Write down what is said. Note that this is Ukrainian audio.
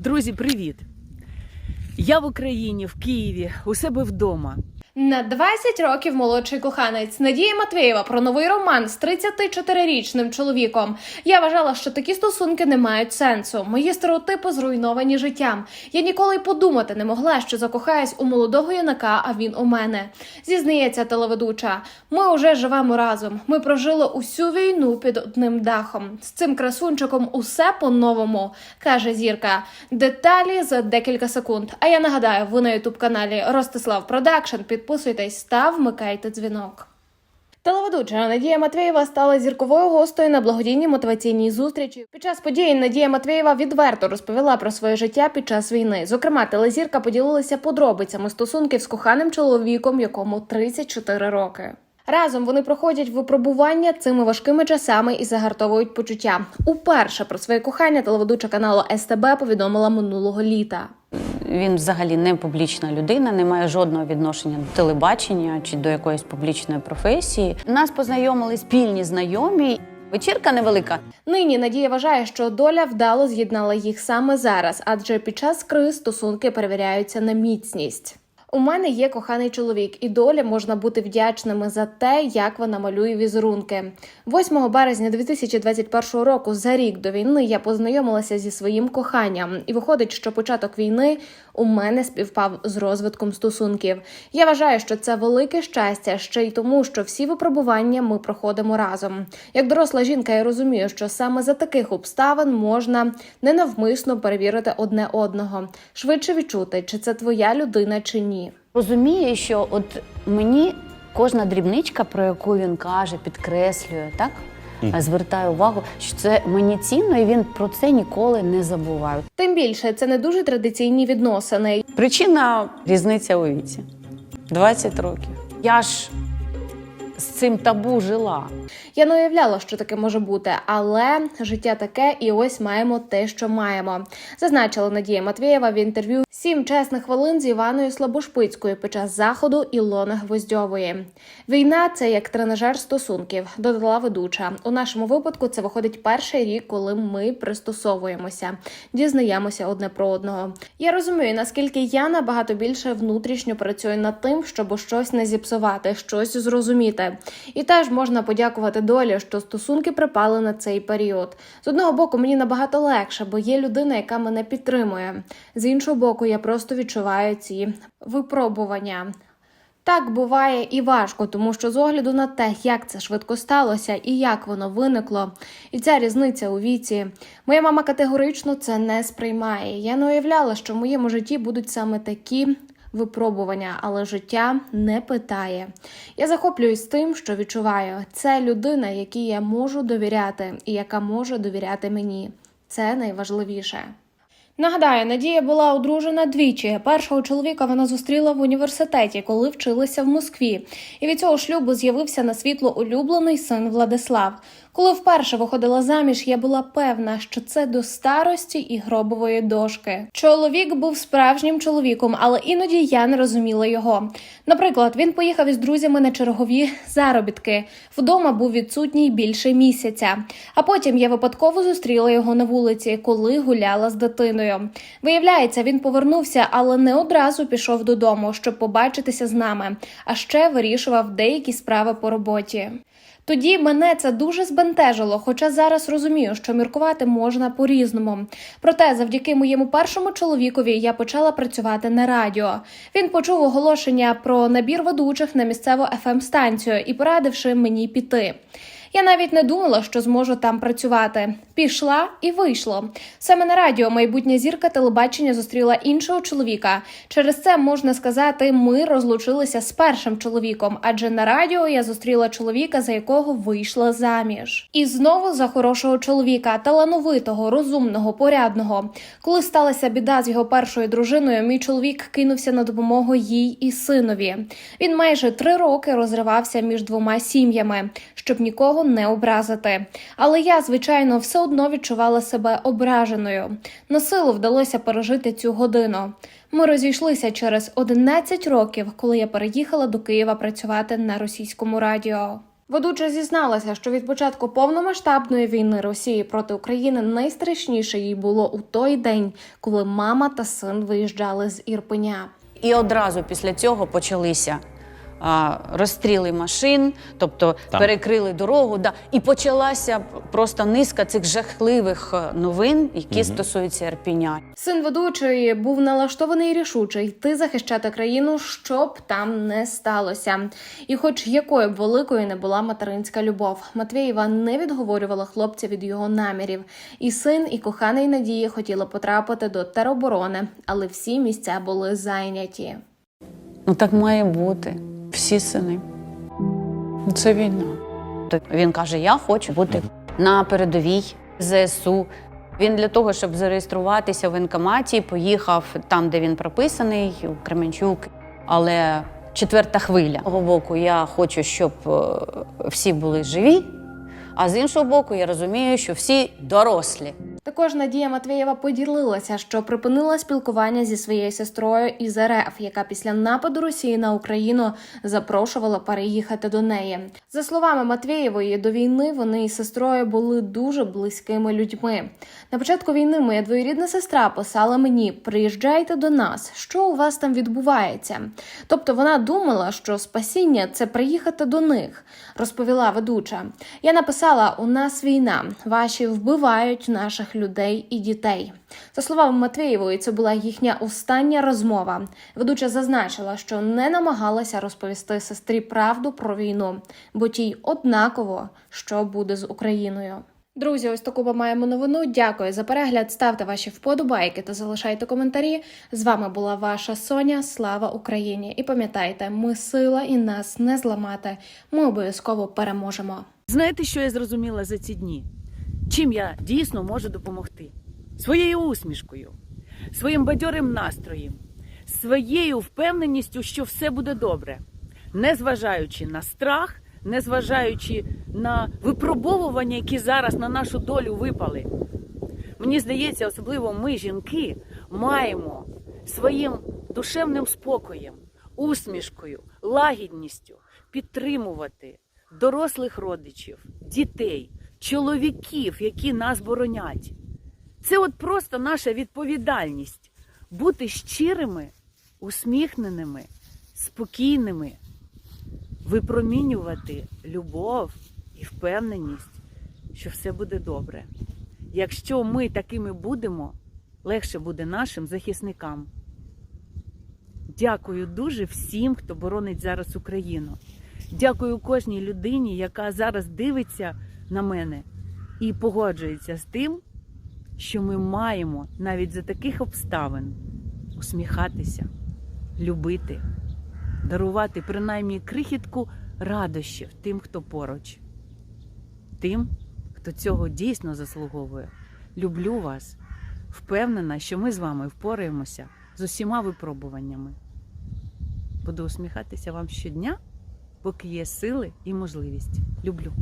Друзі, привіт! Я в Україні, в Києві, у себе вдома. На 20 років молодший коханець Надія Матвєєва про новий роман з 34-річним чоловіком. Я вважала, що такі стосунки не мають сенсу. Мої стереотипи зруйновані життям. Я ніколи й подумати не могла, що закохаюсь у молодого юнака, а він у мене. Зізнається телеведуча. Ми уже живемо разом. Ми прожили усю війну під одним дахом. З цим красунчиком усе по-новому, каже зірка. Деталі за декілька секунд. А я нагадаю, ви на ютуб каналі Ростислав Продакшн. Підписуйтесь та вмикайте дзвінок. Телеведуча Надія Матвєєва стала зірковою гостею на благодійній мотиваційній зустрічі. Під час події Надія Матвєєва відверто розповіла про своє життя під час війни. Зокрема, телезірка поділилася подробицями стосунків з коханим чоловіком, якому 34 роки. Разом вони проходять випробування цими важкими часами і загартовують почуття. Уперше про своє кохання телеведуча каналу СТБ повідомила минулого літа. Він взагалі не публічна людина, не має жодного відношення до телебачення чи до якоїсь публічної професії. Нас познайомили спільні знайомі. Вечірка невелика. Нині Надія вважає, що доля вдало з'єднала їх саме зараз, адже під час криз стосунки перевіряються на міцність. У мене є коханий чоловік, і долі можна бути вдячними за те, як вона малює візерунки. 8 березня 2021 року, за рік до війни, я познайомилася зі своїм коханням, і виходить, що початок війни у мене співпав з розвитком стосунків. Я вважаю, що це велике щастя ще й тому, що всі випробування ми проходимо разом. Як доросла жінка, я розумію, що саме за таких обставин можна ненавмисно перевірити одне одного, швидше відчути, чи це твоя людина чи ні. Розуміє, що от мені кожна дрібничка, про яку він каже, підкреслює, так? Звертає увагу, що це мені цінно, і він про це ніколи не забуває. Тим більше це не дуже традиційні відносини. Причина різниця у віці 20 років. Я ж з цим табу жила. Я не уявляла, що таке може бути, але життя таке, і ось маємо те, що маємо. Зазначила Надія Матвєєва в інтерв'ю сім чесних хвилин з Іваною Слабошпицькою під час заходу Ілони Гвоздьової. Війна це як тренажер стосунків, додала ведуча. У нашому випадку це виходить перший рік, коли ми пристосовуємося, дізнаємося одне про одного. Я розумію, наскільки я набагато більше внутрішньо працюю над тим, щоб щось не зіпсувати, щось зрозуміти. І теж можна подякувати долі, що стосунки припали на цей період. З одного боку, мені набагато легше, бо є людина, яка мене підтримує. З іншого боку, я просто відчуваю ці випробування. Так буває і важко, тому що з огляду на те, як це швидко сталося і як воно виникло, і ця різниця у віці, моя мама категорично це не сприймає. Я не уявляла, що в моєму житті будуть саме такі випробування, але життя не питає. Я захоплююсь тим, що відчуваю. Це людина, якій я можу довіряти, і яка може довіряти мені. Це найважливіше. Нагадаю, Надія була одружена двічі. Першого чоловіка вона зустріла в університеті, коли вчилася в Москві. І від цього шлюбу з'явився на світло улюблений син Владислав. Коли вперше виходила заміж, я була певна, що це до старості і гробової дошки. Чоловік був справжнім чоловіком, але іноді я не розуміла його. Наприклад, він поїхав із друзями на чергові заробітки. Вдома був відсутній більше місяця. А потім я випадково зустріла його на вулиці, коли гуляла з дитиною. Виявляється, він повернувся, але не одразу пішов додому, щоб побачитися з нами, а ще вирішував деякі справи по роботі. Тоді мене це дуже збентежило, хоча зараз розумію, що міркувати можна по-різному. Проте, завдяки моєму першому чоловікові, я почала працювати на радіо. Він почув оголошення про набір ведучих на місцеву fm станцію і порадивши мені піти. Я навіть не думала, що зможу там працювати. Пішла і вийшло. Саме на радіо майбутня зірка телебачення зустріла іншого чоловіка. Через це можна сказати, ми розлучилися з першим чоловіком, адже на радіо я зустріла чоловіка, за якого вийшла заміж. І знову за хорошого чоловіка, талановитого, розумного, порядного. Коли сталася біда з його першою дружиною, мій чоловік кинувся на допомогу їй і синові. Він майже три роки розривався між двома сім'ями, щоб нікого не образити. Але я, звичайно, все одно відчувала себе ображеною. На силу вдалося пережити цю годину. Ми розійшлися через 11 років, коли я переїхала до Києва працювати на російському радіо. Ведуча зізналася, що від початку повномасштабної війни Росії проти України найстрашніше їй було у той день, коли мама та син виїжджали з Ірпеня. І одразу після цього почалися а, розстріли машин, тобто Там. перекрили дорогу. Да, і почалася просто низка цих жахливих е, новин, які стосуються Ірпіня. Син ведучої був налаштований рішуче йти захищати країну, що б там не сталося. І, хоч якою б великою не була материнська любов, Матвієва не відговорювала хлопця від його намірів. І син, і коханий Надії хотіли потрапити до тероборони, але всі місця були зайняті. Ну так має бути. Всі сини. Це війна. Він каже: Я хочу бути на передовій ЗСУ. Він для того, щоб зареєструватися в воєнкоматі, поїхав там, де він прописаний, у Кременчук. Але четверта хвиля. З боку, я хочу, щоб е, всі були живі, а з іншого боку, я розумію, що всі дорослі. Також Надія Матвієва поділилася, що припинила спілкування зі своєю сестрою із РФ, яка після нападу Росії на Україну запрошувала переїхати до неї. За словами Матвієвої, до війни вони із сестрою були дуже близькими людьми. На початку війни моя двоюрідна сестра писала мені: приїжджайте до нас, що у вас там відбувається. Тобто вона думала, що спасіння це приїхати до них, розповіла ведуча. Я написала: у нас війна, ваші вбивають наших людей і дітей. За словами Матвієвої, це була їхня остання розмова. Ведуча зазначила, що не намагалася розповісти сестрі правду про війну, бо тій однаково, що буде з Україною. Друзі, ось таку ми маємо новину. Дякую за перегляд. Ставте ваші вподобайки та залишайте коментарі. З вами була ваша Соня. Слава Україні! І пам'ятайте, ми сила і нас не зламати. Ми обов'язково переможемо. Знаєте, що я зрозуміла за ці дні? Чим я дійсно можу допомогти? Своєю усмішкою, своїм бадьорим настроєм, своєю впевненістю, що все буде добре, незважаючи на страх, незважаючи на випробовування, які зараз на нашу долю випали. Мені здається, особливо ми, жінки, маємо своїм душевним спокоєм, усмішкою, лагідністю підтримувати дорослих родичів, дітей, чоловіків, які нас боронять. Це от просто наша відповідальність бути щирими, усміхненими, спокійними, випромінювати любов і впевненість, що все буде добре. Якщо ми такими будемо, легше буде нашим захисникам. Дякую дуже всім, хто боронить зараз Україну. Дякую кожній людині, яка зараз дивиться на мене і погоджується з тим, що ми маємо навіть за таких обставин усміхатися, любити, дарувати принаймні крихітку радощів тим, хто поруч, тим, хто цього дійсно заслуговує. Люблю вас, впевнена, що ми з вами впораємося з усіма випробуваннями. Буду усміхатися вам щодня, поки є сили і можливість. Люблю.